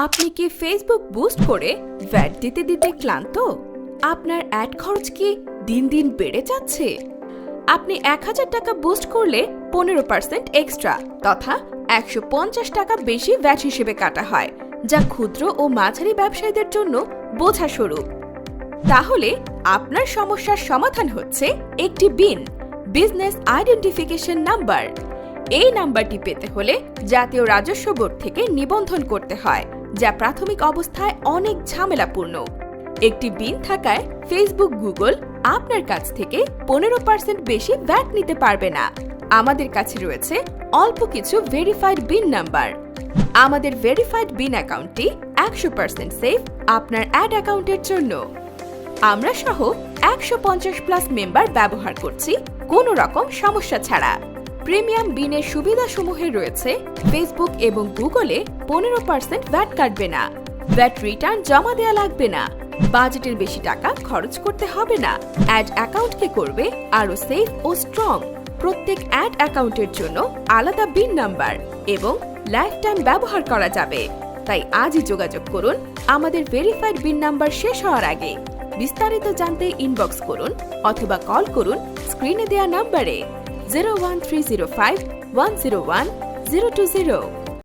আপনি কি Facebook boost করে ভ্যাট দিতে দিতে ক্লান্ত? আপনার অ্যাড খরচ কি দিন দিন বেড়ে যাচ্ছে? আপনি এক হাজার টাকা বুস্ট করলে পনেরো পার্সেন্ট এক্সট্রা তথা একশো পঞ্চাশ টাকা বেশি ভ্যাট হিসেবে কাটা হয়, যা ক্ষুদ্র ও মাঝারি ব্যবসায়ীদের জন্য বোঝা স্বরূপ। তাহলে আপনার সমস্যার সমাধান হচ্ছে একটি বিন বিজনেস আইডেন্টিফিকেশন নাম্বার এই নাম্বারটি পেতে হলে জাতীয় রাজস্ব বোর্ড থেকে নিবন্ধন করতে হয়। যা প্রাথমিক অবস্থায় অনেক ঝামেলাপূর্ণ। একটি বিন থাকায় ফেসবুক গুগল আপনার কাছ থেকে পনেরো পার্সেন্ট বেশি ভ্যাট নিতে পারবে না। আমাদের কাছে রয়েছে অল্প কিছু ভেরিফাইড বিন নাম্বার আমাদের ভেরিফাইড বিন অ্যাকাউন্টটি একশো পার্সেন্ট সেফ আপনার অ্যাড অ্যাকাউন্টের জন্য। আমরা সহ একশো পঞ্চাশ প্লাস মেম্বার ব্যবহার করছি, কোনো রকম সমস্যা ছাড়া। প্রিমিয়াম বিনের সুবিধাসমূহে রয়েছে ফেসবুক এবং গুগলে পনেরো পার্সেন্ট ভ্যাট কাটবে না। ভ্যাট রিটার্ন জমা দেওয়া লাগবে না। বাজেটের বেশি টাকা খরচ করতে হবে না। অ্যাড অ্যাকাউন্টকে করবে আরও সেফ ও স্ট্রং প্রত্যেক অ্যাড অ্যাকাউন্টের জন্য আলাদা বিন নাম্বার এবং লাইফ টাইম ব্যবহার করা যাবে। তাই আজই যোগাযোগ করুন। আমাদের ভেরিফাইড বিন নাম্বার শেষ হওয়ার আগে। বিস্তারিত জানতে ইনবক্স করুন অথবা কল করুন স্ক্রিনে দেওয়া নাম্বারে 01305 101 020.